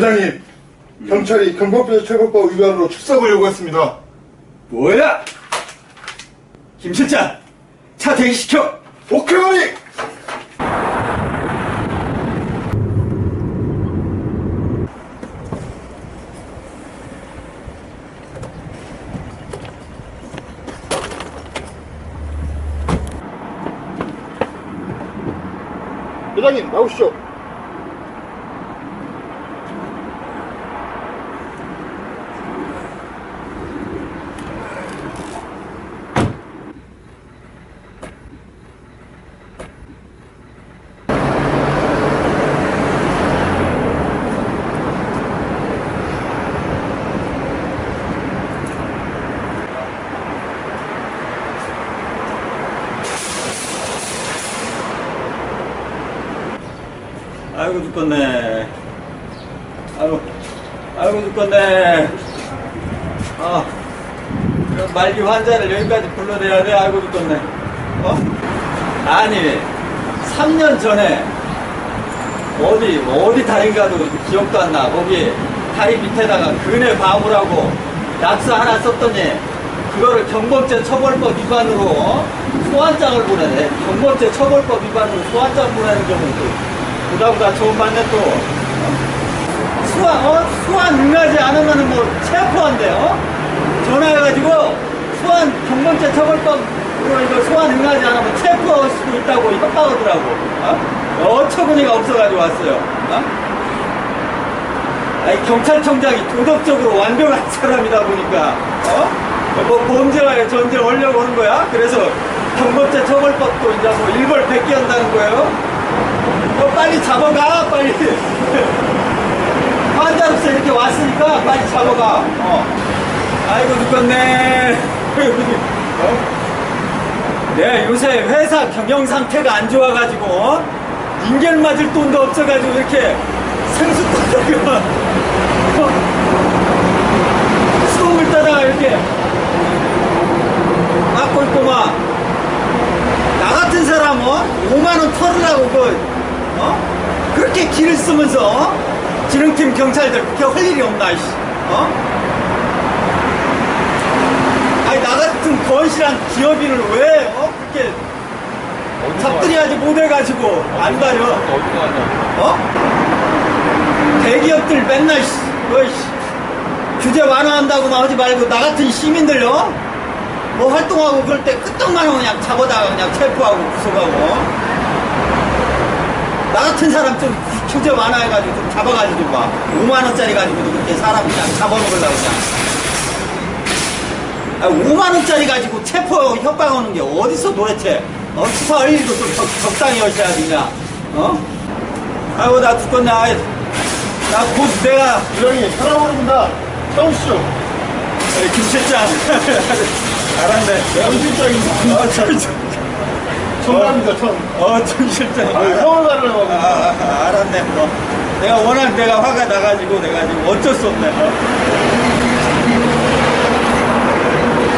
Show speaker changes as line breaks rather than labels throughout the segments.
회장님, 경찰이 경범죄 처벌법 위반으로 출석을 요구했습니다.
뭐야? 김 실장, 차 대기시켜!
오케이! 회장님, 나오시죠.
아이고 죽겠네. 아이고, 아이고 죽겠네. 아, 말기 환자를 여기까지 불러내야 돼. 아이고 죽겠네. 어? 아니, 3년 전에 어디 어디 다리인가도 기억도 안 나. 거기 다리 밑에다가 근해 바우라고 약수 하나 썼더니 그거를 경범죄 처벌법 위반으로 어? 소환장을 보내네. 경범죄 처벌법 위반으로 소환장 보내는 경우도 보다 보다 좋은 반대 또 어? 소환 어? 소환 응하지 않으면은 뭐 체포한대. 어? 전화해가지고 소환 경범죄 처벌법으로 이거 소환 응하지 않으면 체포할 수도 있다고 협박하더라고. 어? 어처구니가 없어가지고 왔어요. 어? 아니, 경찰청장이 도덕적으로 완벽한 사람이다 보니까, 어? 뭐 범죄와의 전쟁 하려고 오는 거야? 그래서 경범죄 처벌법도 이제 뭐 일벌 백기 한다는 거예요? 너 빨리 잡아가, 빨리. 환자로서 이렇게 왔으니까 빨리 잡아가. 어. 아이고, 죽겠네. 어? 내가 요새 회사 경영 상태가 안 좋아가지고, 어? 인결 맞을 돈도 없어가지고 이렇게 생수 따다가 수돗물 따다가 이렇게 맞고 있고만 나 같은 사람 어? 5만원 털으려고 그 어? 그렇게 길을 쓰면서 어? 지능팀 경찰들 그렇게 할 일이 없나 이씨 어? 아니 나 같은 건실한 기업인을 왜 어? 그렇게 잡들이하지 못해가지고 안 다녀?
어?
대기업들 맨날 씨, 뭐, 씨, 규제 완화한다고만 하지 말고 나 같은 시민들요 뭐 활동하고 그럴 때 끄떡만 그냥 잡아다가 그냥 체포하고 구속하고 나 같은 사람 좀 규제 완화해가지고 좀 잡아가지고 막 5만 원짜리 가지고도 그렇게 사람 그냥 잡아먹으려고 그냥 아, 5만 원짜리 가지고 체포하고 협박하는 게 어디서 도대체 어? 수사 할 일도 좀 적, 적당히 하셔야 되냐 어? 아이고 나 죽겠네 아이 나곧 내가
회장님, 살아오릅니다. 나오시죠.
에, 김 실장 알았네. 어, 정,
청갑니다, 청.
어, 정 실장
아, 형을 가려고
아. 아, 아, 알았네 뭐 내가 워낙 내가 화가 나가지고 내가 지금 어쩔 수 없네 어?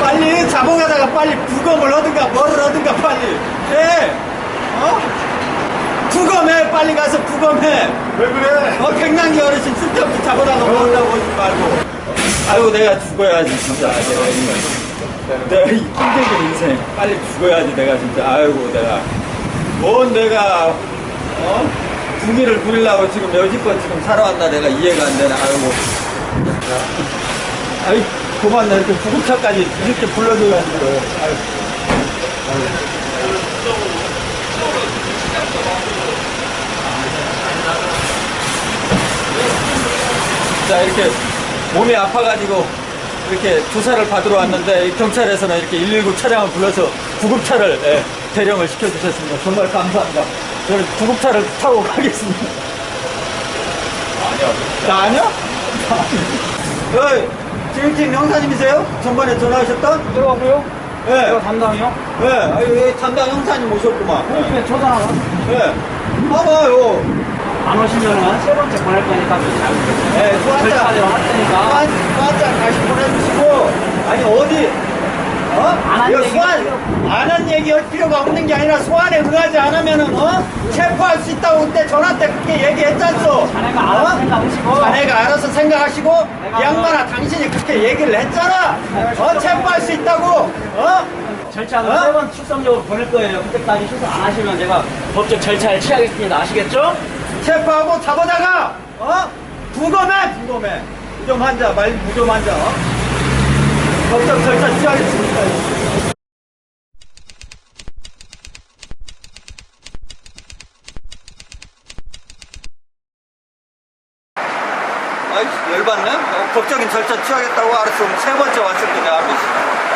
빨리 잡아가다가 빨리 부검을 하든가 뭐를 하든가 빨리 해 어? 부검해 빨리 가서 부검해
왜 그래?
어 갱년기 어르신 쓸데없이 잡아다가 먹으려고 하지 말고 아이고 내가 죽어야지 진짜 내가 이 힘들게 인생 빨리 죽어야지 내가 진짜. 아이고 내가. 뭔 내가 어? 부기를 부리려고 지금 여지껏 지금 살아왔나 내가 이해가 안 되나 아이고. 아이 그만 나 이렇게 구급차까지 이렇게 아이고. 자 이렇게 몸이 아파가지고 이렇게 조사를 받으러 왔는데 이 경찰에서는 이렇게 119 차량을 불러서 구급차를 예, 대령을 시켜주셨습니다. 정말 감사합니다. 저는 구급차를 타고 가겠습니다.
아니야.
나 아니야? 어이, 지금팀 형사님이세요? 전번에 전화하셨던?
들어가고요.
예.
내가 담당이요.
예, 아유, 여기 담당 형사님 오셨구만.
홈페이지 초단하나?
예. 봐봐요.
안 오시면은 세 번째 보낼 거니까 좀 잘. 절차대로 할 테니까.
소환장 다시 보내주시고, 아니, 어디, 어?
안한
이거
얘기
소환 안한 얘기 할 필요가 없는 게 아니라 소환에 응하지 않으면은 어 체포할 수 있다고 그때 전화 때 그렇게 얘기했잖소.
자네가 알아서 생각하시고.
자네가 알아서 생각하시고
내가
이 양반아 당신이 그렇게 얘기를 했잖아. 어 체포할 수 있다고. 어?
절차는
어?
세번 출석적으로 보낼 거예요. 그때까지 출석 안 하시면 제가 법적 절차를 취하겠습니다. 아시겠죠?
체포하고 잡아다가 어? 부검해 부검해 무좀 환자 말 무좀 환자 어? 법적 절차 취하겠습니다 아이 열받네 어, 법적인 절차 취하겠다고 알았어 세 번째 왔을 알고 있어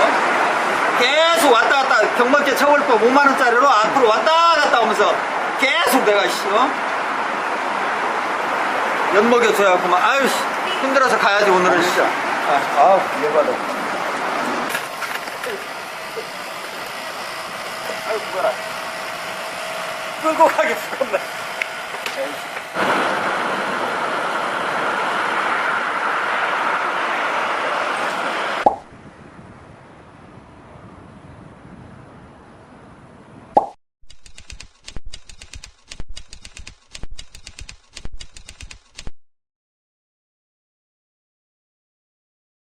어? 계속 왔다 갔다 경범죄 처벌법 5만원짜리로 앞으로 왔다 갔다 하면서 계속 내가 씨 어? 연먹여줘야 그만 아유 씨, 힘들어서 가야지 오늘은 진짜. 아, 아우 열받아 아유 뭐야. 끌고 가기 에이씨.